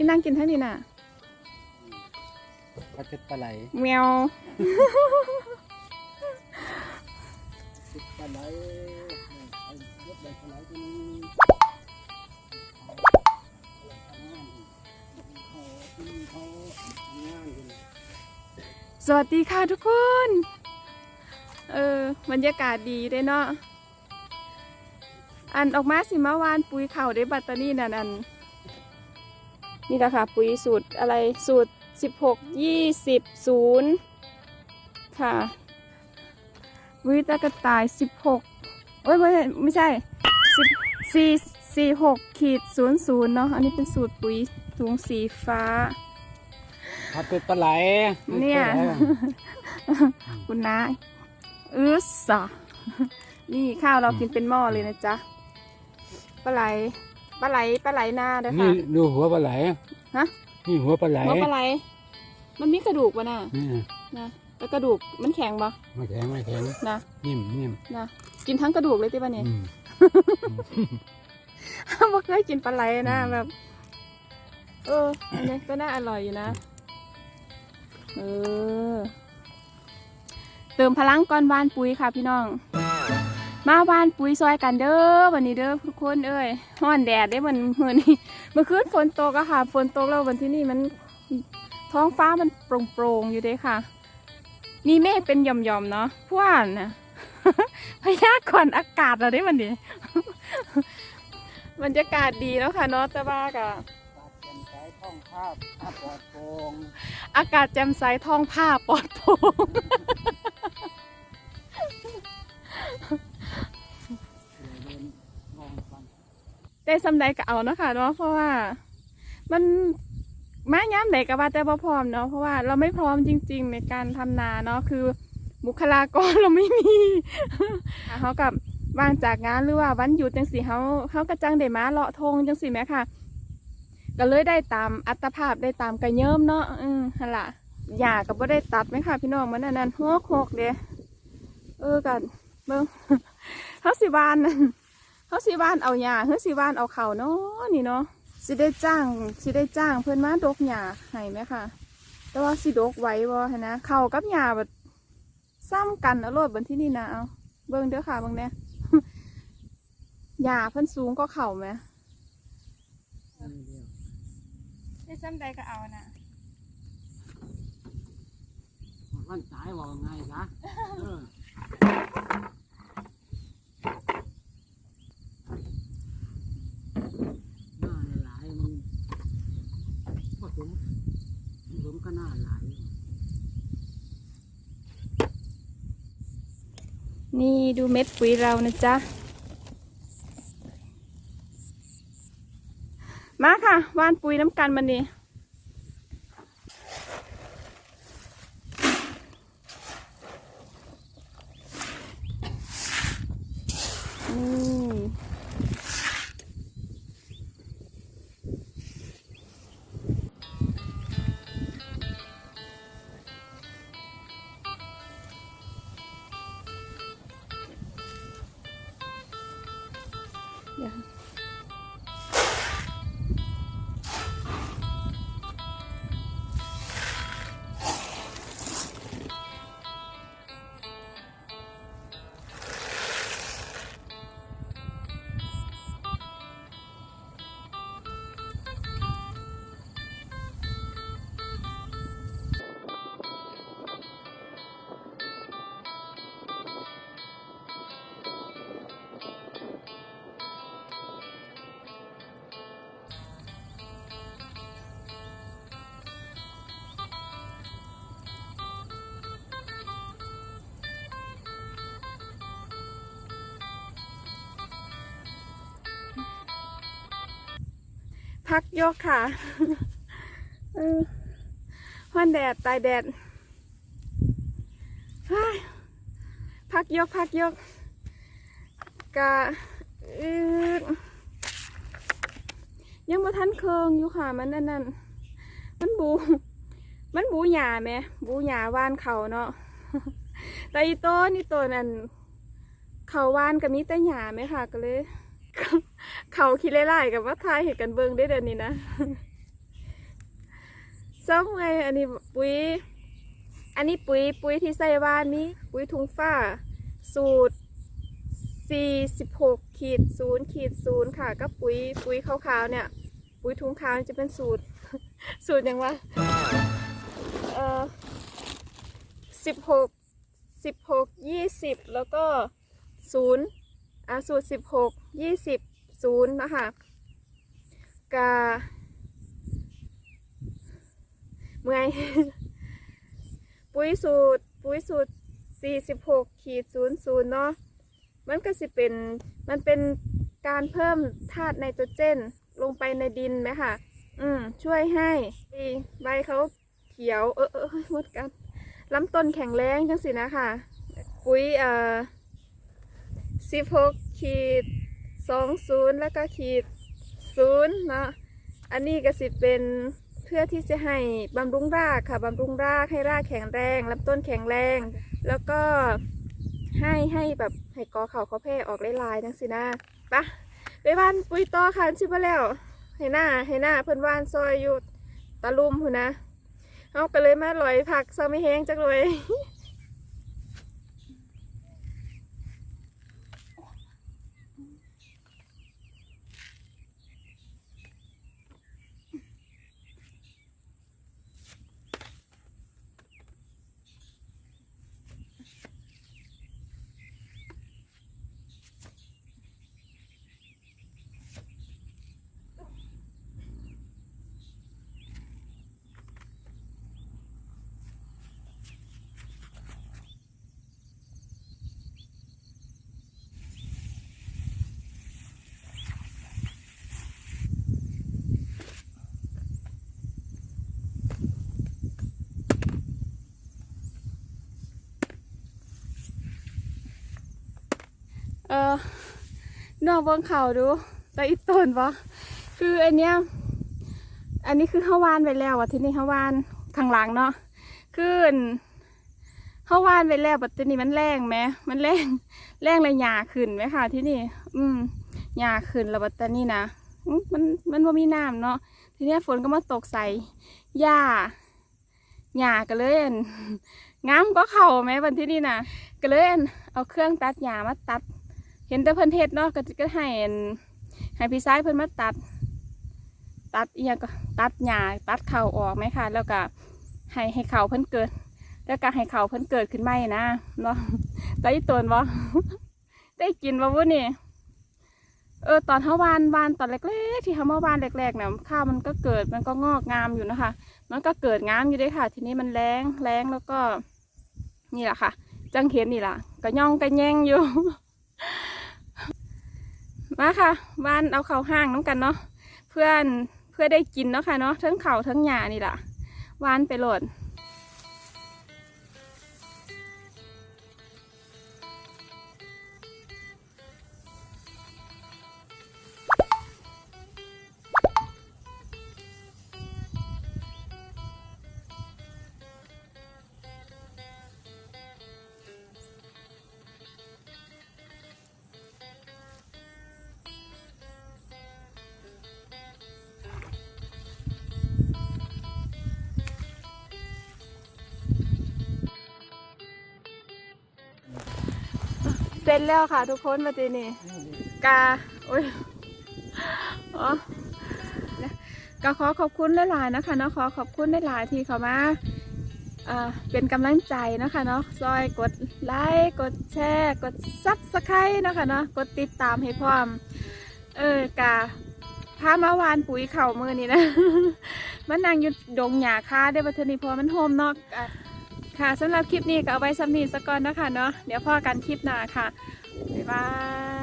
นี่นั่งกินทั้งนี้น่ะปลาเต็ดปลาไหลแมวปลาไหลไอ้ยกใบปลาไหลตัวนี้เขาเขางานกันสวัสดีค่ะทุกคน เออบรรยากาศดีเด้เนาะอันออกมาสิมาวานปุ๋ยเข่าได้บัตตานี่นั่นอันนี่ แหละค่ะปุ๋ยสูตรอะไรสูตรสิบหกยี่สิบศูนย์ค่ะปุ๋ยตะกระต่ายสิบหกโอ้ยไม่ใช่ไม่ใช่สิบสี่สี่หกขีดศูนย์ศูนย์เนาะอันนี้เป็นสูตรปุ๋ยถุงสีฟ้าปลาเต็ดปลาไหลเนี่ย คุณนายอือสะนี่ข้าวเรากินเป็นหม้อเลยนะจ๊ะปลาไหล ปลาไหลปลาไหลนาเด้อนี่ค่ะดูหัวปลาไหลฮะ นี่หัวปลาไหลหัวปลาไหล มันมีกระดูกปะน่ะนี่นะแล้วกระดูกมันแข็งปะไม่แข็งไม่แข็งนะนิ่มนิ่มนะกินทั้งกระดูกเลยที่ปะเนี่ยอืมบ่เคยกินปลาไหลนะอืมแบบ เอออันนี้ก็น่าอร่อยอยู่นะ เออ เติมพลังก่อนวานปุ๋ยค่ะพี่น้อง มาวานปุ๋ยซอยกันเด้อวันนี้เด้อทุกคนเอ้ยฮ้อนแดดได้มันเมื่อนี้เมื่อคืนฝนตกอะค่ะ ฝนตกแล้ววันที่นี่มันท้องฟ้ามันโปร่งๆอยู่เด้ค่ะ มีเมฆเป็นหย่อมๆเนาะพว่านนะพยากรณ์อากาศเราได้วันนี้บรรยากาศดีแล้วค่ะเนาะต่ว่ากะปลาเต็มสท่องภาพภาปลอดโปร่งอากาศแจ่มใสท้องผ้าปลอดโปร่ง ได้สำใดก็เอาเนาะค่ะเนาะเพราะว่ามันมาย้ำไหนก็ว่าแต่พร้อมเนาะเพราะว่าเราไม่พร้อมจริง ๆ ในการทำนาเนาะคือบุคลากรเราไม่มีเขากับว่างจากงานหรือว่าวันหยุดจังสิเขาเขากระจังได้มาเลาะทงจังสิแหมค่ะ ก็เลยได้ตามอัตภาพได้ตามกระเยิมเนาะอืมหั่นล่ะหญ้าก็บ่ได้ตัดไหมค่ะ พี่น้องมันอันนั้นหัวโคกเด้เออกันเบิ่งเขาสิบานนั่น เขาสิว่านเอาหญ้าเฮ้สิว่านเอาเขาเนาะนี่เนาะสิได้จ้างสิได้จ้างเพื่อนมาดกหญ้าให้ไหมค่ะ แต่ว่าสิดกไหว้บ่หั้นนะเขากับหญ้าแบบซ้ำกันเอาโลดบนที่นี่นะเอาเบิ่งเด้อค่ะเบิ่งแน่หญ้าเพิ่นสูงก็เข่าไหมอันเดียวได้ซ้ำใดก็เอานะวันตายว่าไงซะเออหน้าหลายๆมันผสมผสมก็หน้าหลาย นี่ดูเม็ดปุ๋ยเรานะจ๊ะ มาค่ะว่านปุ๋ยน้ำกันมันนี่อื ม พักยกค่ะเออฮ้อนแดดตายแดดพักยกพักยกกะยังมาทันเคืองอยู่ค่ะ มันนั่นนั่นมันบู มันบูหยาไหมบูหยาว่านเขาเนาะแต่อีโต้นี่ตัวนั่นเขาว่านกับมีแต่หยาไหมค่ะก็เลย เขาคิดไล่ๆกับว่าทายเห็นกันเบิงได้เดี๋ยวนี้นะเจ้าไงอันนี้ปุ๋ย อันนี้ปุ๋ยปุ๋ยที่ใส่วานนี้ ปุ๋ยทุงฟ้า สูตร 46ขีด0ขีด0ค่ะ ก็ปุ๋ยปุ๋ยขาวๆเนี่ย ปุ๋ยทุงขาวจะเป็นสูตร สูตรยังวะเออ16 16 20 แล้วก็0อะสูตร 16 20 0นย์นะคะกาเมื่อยปุ๋ยสูตร ปุ๋ยสูตร46ขีด00เนาะมันก็สิเป็นมันเป็นการเพิ่มธาตุไนโตรเจนลงไปในดินไหมค่ะ อืม ช่วยให้ใบเขาเขียว เออเออหมดกันลำต้นแข็งแรงจังสินะค่ะ ปุ๋ยเอ่อสิบหกขีด สองศูนย์แล้วก็ขีดศูนย์เนาะอันนี้ก็สิเป็นเพื่อที่จะให้บำรุงรากค่ะบำรุงรากให้รากแข็งแรงลำต้นแข็งแรง แล้วก็ให้ให้แบบให้กอเขาเขาแพร่ออกลายๆจังสินะปะไปบ้านปุ๋ยต่อค่ะชิบะแล้วให้หน้าให้หน้าเพิ่อนว่านซอยอยู่ตะลุมพุ่นนะเอาก็เลยมาลอยผักซะไม่แห้งจักเลย เออนองเบิ่งเขาดูตาอีต้นปะคืออันเนี้ยอันนี้คือข้าววานไปแล้วอะที่นี่ข้าววานข้างหลังเนาะคือข้าววานไปแล้วแต่ทีนี้มันแรงไหมมันแรงแรงเลยหยาขึ้นไหมค่ะ ที่นี่ อืมหยาขึ้นแล้วบัดตอนนี้นะมันมันว่ามีน้ำเนาะทีนี้ฝนก็มาตกใส่หญ้าหญ้าก็เลยอั่นงามก็เข่าไหมวันที่นี่นะก็เลยอั่นเอาเครื่องตัดหญ้ามาตัด เห็นแต่เพิ่นเฮ็ดเนาะก็ก็ให้ให้พี่ชายเพิ่นมาตัด ตัดเอียงก็ตัดหญ้าตัดเข่าออกไหมคะแล้วก็ให้ให้เข่าเพิ่นเกิด แล้วก็ให้เข่าเพิ่นเกิดขึ้นใหม่นะเนาะได้อีตนบ่ได้กินบ่วุ้นี่เออตอนเฮาวานวานตอนเล็กๆที่เฮามาหวานแรกๆเนี่ยข้าวมันก็เกิดมันก็งอกงามอยู่นะคะ มันก็เกิดงามอยู่ด้วยค่ะ ทีนี้มันแรงแรงแล้วก็ นี่แหละค่ะ จังเห็นนี่ล่ะก็ย่องก็แย่งอยู่ มาค่ะบ้านเอาเขาห้างน้ำกันเนาะเพื่อนเพื่อได้กินเนาะค่ะเนาะทั้งเขาทั้งหญ้านี่แหละวานไปโหลด ร็จแล้วค่ะทุกคนมาตีนี่กาโอ้ยอ๋อนะก็ขอขอบคุณหลายๆนะคะเนาะขอขอบคุณหลายๆที่เขามาอ่าเป็นกำลังใจนะคะเนาะซอยกดไลค์กดแชร์กดซับสไครต์นะคะเนาะกดติดตามให้พร้อม เออกาพามาวานปุ๋ยเข่ามือนี่นะ มันนางอยุดดงหยาค่าได้บัทนีพอมันโฮมนอะ ค่ะสำหรับคลิปนี้ก็เอาไว้สำนีสก่อนนะคะเนาะเดี๋ยวพ่อกันคลิปหน้าค่ะบ๊ายบาย